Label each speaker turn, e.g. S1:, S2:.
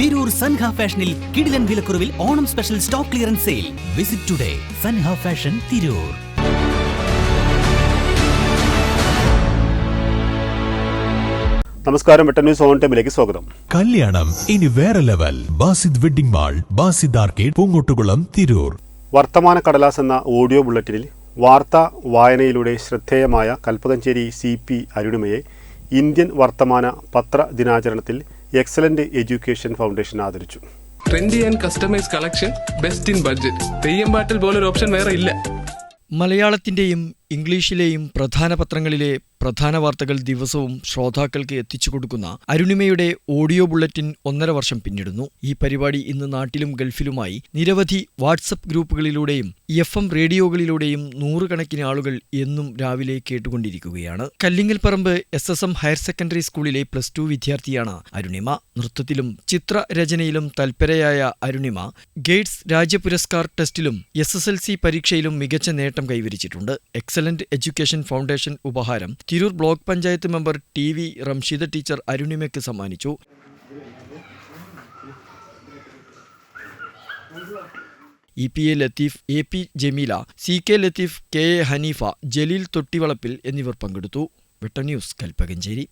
S1: തിരൂർ സൻഹ ഫാഷനിൽ കിടിലൻ വിലക്കുറവിൽ Onam special stock clearance sale. Visit today Sanha fashion Tirur.
S2: നമസ്കാരം വെട്ടൻ ന്യൂസ് ഓൺ ടൈമിലേക്ക് സ്വാഗതം.
S3: കല്യാണം ഇനി വേറെ level. Basid wedding mall Basid arcade Poongottukulam Tirur.
S2: വർത്തമാന കടലാസ് എന്ന ഓഡിയോ ബുള്ളറ്റിനിൽ വാർത്താ വായനയിലൂടെ ശ്രദ്ധേയമായ കൽപ്പകഞ്ചേരി സി പി അരുണിമയെ ഇന്ത്യൻ വർത്തമാന പത്ര ദിനാചരണത്തിൽ എക്സലന്റ് എഡ്യൂക്കേഷൻ ഫൗണ്ടേഷൻ ആദരിച്ചു.
S4: Trendy and customise collection best in budget Theyyam പാട്ടിൽ പോലൊരു ഓപ്ഷൻ വേറെ ഇല്ല.
S5: മലയാളത്തിന്റെയും ഇംഗ്ലീഷിലെയും പ്രധാന പത്രങ്ങളിലെ പ്രധാന വാർത്തകൾ ദിവസവും ശ്രോതാക്കൾക്ക് എത്തിച്ചു കൊടുക്കുന്ന അരുണിമയുടെ ഓഡിയോ ബുള്ളറ്റിൻ ഒന്നര വർഷം പിന്നിടുന്നു. ഈ പരിപാടി ഇന്ന് നാട്ടിലും ഗൾഫിലുമായി നിരവധി വാട്സപ്പ് ഗ്രൂപ്പുകളിലൂടെയും എഫ് എം റേഡിയോകളിലൂടെയും നൂറുകണക്കിന് ആളുകൾ എന്നും രാവിലെ കേട്ടുകൊണ്ടിരിക്കുകയാണ്. Kallingalparamba S S M higher secondary സ്കൂളിലെ പ്ലസ് ടു വിദ്യാർത്ഥിയാണ് അരുണിമ. നൃത്തത്തിലും ചിത്രരചനയിലും തൽപരയായ അരുണിമ ഗേറ്റ്സ് രാജ്യപുരസ്കാർ ടെസ്റ്റിലും എസ് എസ് എൽ സി പരീക്ഷയിലും മികച്ച നേട്ടം കൈവരിച്ചിട്ടുണ്ട്. എക്സലന്റ് എഡ്യൂക്കേഷൻ ഫൗണ്ടേഷൻ ഉപഹാരം Tirur block panchayat member T V Ramsheeda teacher അരുണിമയ്ക്ക് സമ്മാനിച്ചു. E P A Latheef A P Jameela C K Latheef K A Haneefa Jaleel Thottivalappil എന്നിവർ പങ്കെടുത്തു. വെട്ട news Kalpakanchery.